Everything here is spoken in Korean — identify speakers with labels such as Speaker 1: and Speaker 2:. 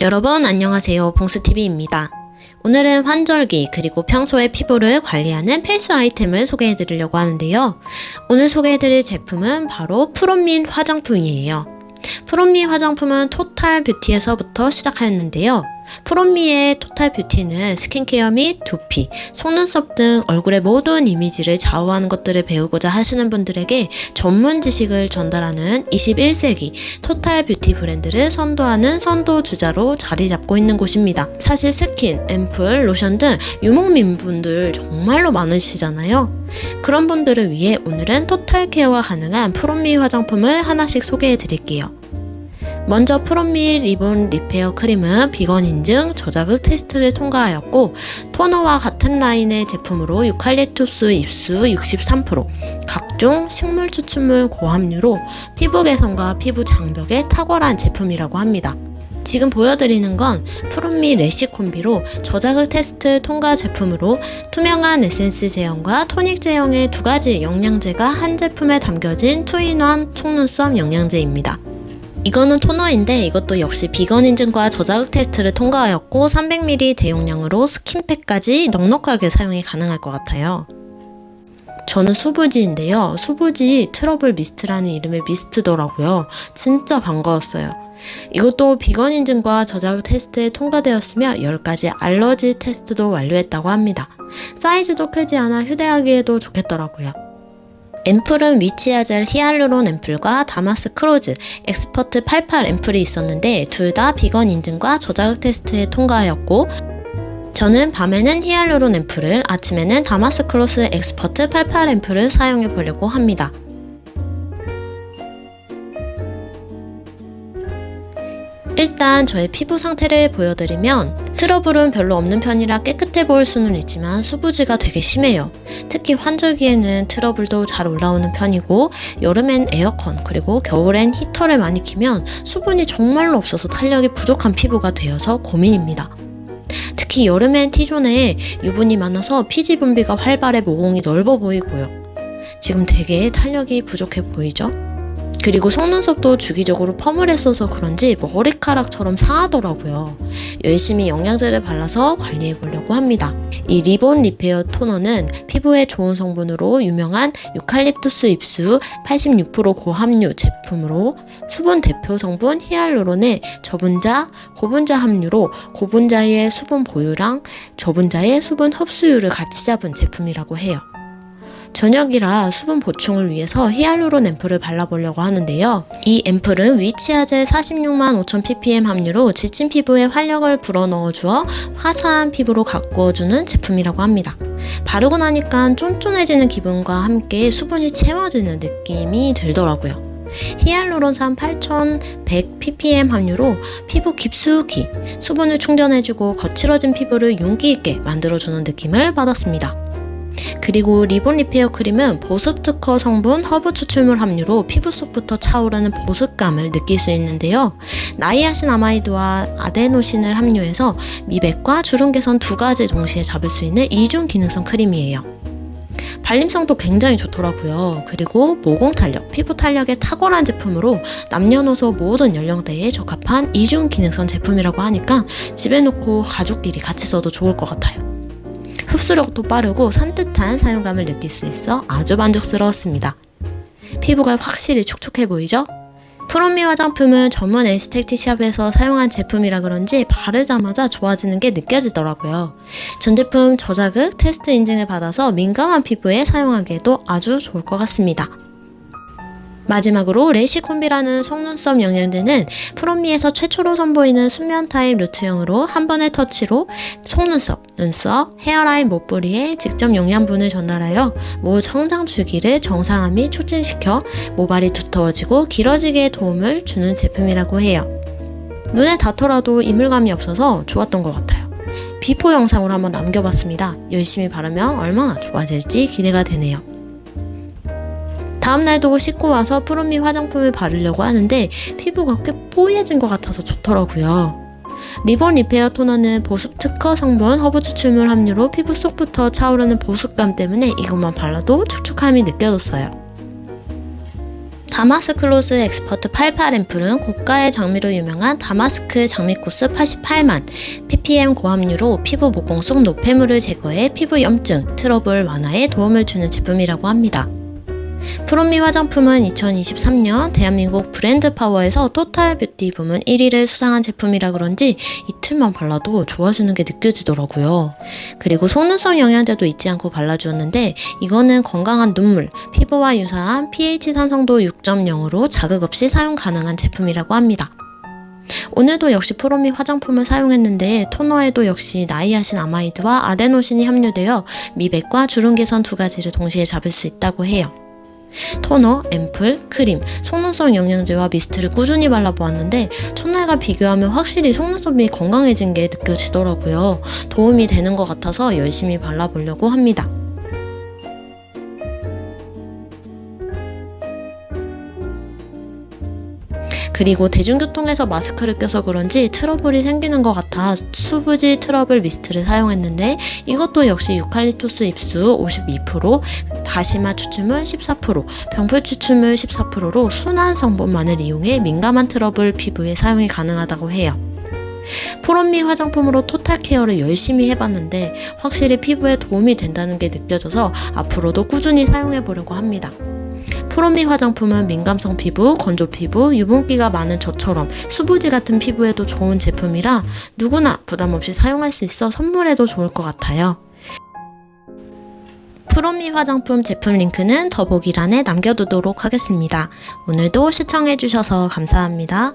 Speaker 1: 여러분 안녕하세요. 봉스TV입니다. 오늘은 환절기 그리고 평소에 피부를 관리하는 필수 아이템을 소개해 드리려고 하는데요. 오늘 소개해 드릴 제품은 바로 프롬민 화장품이에요. 프롬미 화장품은 토탈 뷰티에서부터 시작하였는데요. 프롬미의 토탈 뷰티는 스킨케어 및 두피, 속눈썹 등 얼굴의 모든 이미지를 좌우하는 것들을 배우고자 하시는 분들에게 전문 지식을 전달하는 21세기 토탈 뷰티 브랜드를 선도하는 선도 주자로 자리 잡고 있는 곳입니다. 사실 스킨, 앰플, 로션 등 유목민 분들 정말로 많으시잖아요. 그런 분들을 위해 오늘은 토탈 케어가 가능한 프롬미 화장품을 하나씩 소개해 드릴게요. 먼저 프롬미 리본 리페어 크림은 비건 인증 저자극 테스트를 통과하였고 토너와 같은 라인의 제품으로 유칼립투스 잎수 63%, 각종 식물 추출물 고함유로 피부 개선과 피부 장벽에 탁월한 제품이라고 합니다. 지금 보여드리는 건 프롬미 레시 콤비로 저자극 테스트 통과 제품으로 투명한 에센스 제형과 토닉 제형의 두 가지 영양제가 한 제품에 담겨진 투인원 속눈썹 영양제입니다. 이거는 토너인데 이것도 역시 비건 인증과 저자극 테스트를 통과하였고 300ml 대용량으로 스킨팩까지 넉넉하게 사용이 가능할 것 같아요. 저는 수부지인데요. 수부지 트러블 미스트라는 이름의 미스트더라고요. 진짜 반가웠어요. 이것도 비건 인증과 저자극 테스트에 통과되었으며 10가지 알러지 테스트도 완료했다고 합니다. 사이즈도 크지 않아 휴대하기에도 좋겠더라고요. 앰플은 위치아젤 히알루론 앰플과 다마스 크로즈 엑스퍼트 88 앰플이 있었는데 둘 다 비건 인증과 저자극 테스트에 통과하였고 저는 밤에는 히알루론 앰플을 아침에는 다마스 크로스 엑스퍼트 88 앰플을 사용해 보려고 합니다. 일단 저의 피부 상태를 보여드리면 트러블은 별로 없는 편이라 깨끗해 보일 수는 있지만 수부지가 되게 심해요. 특히 환절기에는 트러블도 잘 올라오는 편이고 여름엔 에어컨 그리고 겨울엔 히터를 많이 키면 수분이 정말로 없어서 탄력이 부족한 피부가 되어서 고민입니다. 특히 여름엔 T존에 유분이 많아서 피지 분비가 활발해 모공이 넓어 보이고요. 지금 되게 탄력이 부족해 보이죠? 그리고 속눈썹도 주기적으로 펌을 했어서 그런지 머리카락처럼 상하더라고요. 열심히 영양제를 발라서 관리해 보려고 합니다. 이 리본 리페어 토너는 피부에 좋은 성분으로 유명한 유칼립투스 잎수 86% 고함유 제품으로 수분 대표 성분 히알루론의 저분자, 고분자 함유로 고분자의 수분 보유랑 저분자의 수분 흡수율을 같이 잡은 제품이라고 해요. 저녁이라 수분 보충을 위해서 히알루론 앰플을 발라보려고 하는데요. 이 앰플은 위치아젤 46만 5000 ppm 함유로 지친 피부에 활력을 불어넣어 주어 화사한 피부로 가꾸어주는 제품이라고 합니다. 바르고 나니까 쫀쫀해지는 기분과 함께 수분이 채워지는 느낌이 들더라고요. 히알루론산 8100 ppm 함유로 피부 깊숙이 수분을 충전해주고 거칠어진 피부를 윤기 있게 만들어주는 느낌을 받았습니다. 그리고 리본 리페어 크림은 보습 특허 성분 허브 추출물 함유로 피부 속부터 차오르는 보습감을 느낄 수 있는데요. 나이아신 아마이드와 아데노신을 함유해서 미백과 주름 개선 두 가지 동시에 잡을 수 있는 이중 기능성 크림이에요. 발림성도 굉장히 좋더라고요. 그리고 모공 탄력, 피부 탄력에 탁월한 제품으로 남녀노소 모든 연령대에 적합한 이중 기능성 제품이라고 하니까 집에 놓고 가족끼리 같이 써도 좋을 것 같아요. 흡수력도 빠르고 산뜻한 사용감을 느낄 수 있어 아주 만족스러웠습니다. 피부가 확실히 촉촉해 보이죠? 프롬미 화장품은 전문 에스테틱샵에서 사용한 제품이라 그런지 바르자마자 좋아지는 게 느껴지더라고요. 전 제품 저자극 테스트 인증을 받아서 민감한 피부에 사용하기에도 아주 좋을 것 같습니다. 마지막으로 레시콤비라는 속눈썹 영양제는 프롬미에서 최초로 선보이는 수면 타입 루트형으로 한 번의 터치로 속눈썹, 눈썹, 헤어라인 못부리에 직접 영양분을 전달하여 모 성장 주기를 정상화 및 촉진시켜 모발이 두터워지고 길어지게 도움을 주는 제품이라고 해요. 눈에 닿더라도 이물감이 없어서 좋았던 것 같아요. 비포 영상으로 한번 남겨봤습니다. 열심히 바르면 얼마나 좋아질지 기대가 되네요. 다음날도 씻고 와서 프롬미 화장품을 바르려고 하는데 피부가 꽤 뽀얘진 것 같아서 좋더라고요. 리본 리페어 토너는 보습 특허 성분 허브 추출물 함유로 피부 속부터 차오르는 보습감 때문에 이것만 발라도 촉촉함이 느껴졌어요. 다마스클로스 엑스퍼트 88 앰플은 고가의 장미로 유명한 다마스크 장미코스 88만, ppm 고함유로 피부 모공 속 노폐물을 제거해 피부 염증, 트러블 완화에 도움을 주는 제품이라고 합니다. 프롬미 화장품은 2023년 대한민국 브랜드 파워에서 토탈 뷰티 부문 1위를 수상한 제품이라 그런지 이틀만 발라도 좋아지는 게 느껴지더라고요. 그리고 속눈썹 영양제도 잊지 않고 발라주었는데 이거는 건강한 눈물, 피부와 유사한 pH 산성도 6.0으로 자극 없이 사용 가능한 제품이라고 합니다. 오늘도 역시 프로미 화장품을 사용했는데 토너에도 역시 나이아신 아마이드와 아데노신이 함유되어 미백과 주름 개선 두 가지를 동시에 잡을 수 있다고 해요. 토너, 앰플, 크림, 속눈썹 영양제와 미스트를 꾸준히 발라보았는데 첫날과 비교하면 확실히 속눈썹이 건강해진 게 느껴지더라고요. 도움이 되는 것 같아서 열심히 발라보려고 합니다. 그리고 대중교통에서 마스크를 껴서 그런지 트러블이 생기는 것 같아 수부지 트러블 미스트를 사용했는데 이것도 역시 유칼립투스 ip수 52%, 다시마 추출물 14%, 병풀 추출물 14%로 순한 성분만을 이용해 민감한 트러블 피부에 사용이 가능하다고 해요. 프롬미 화장품으로 토탈 케어를 열심히 해봤는데 확실히 피부에 도움이 된다는 게 느껴져서 앞으로도 꾸준히 사용해 보려고 합니다. 프롬미 화장품은 민감성 피부, 건조 피부, 유분기가 많은 저처럼 수부지 같은 피부에도 좋은 제품이라 누구나 부담 없이 사용할 수 있어 선물해도 좋을 것 같아요. 프롬미 화장품 제품 링크는 더보기란에 남겨두도록 하겠습니다. 오늘도 시청해주셔서 감사합니다.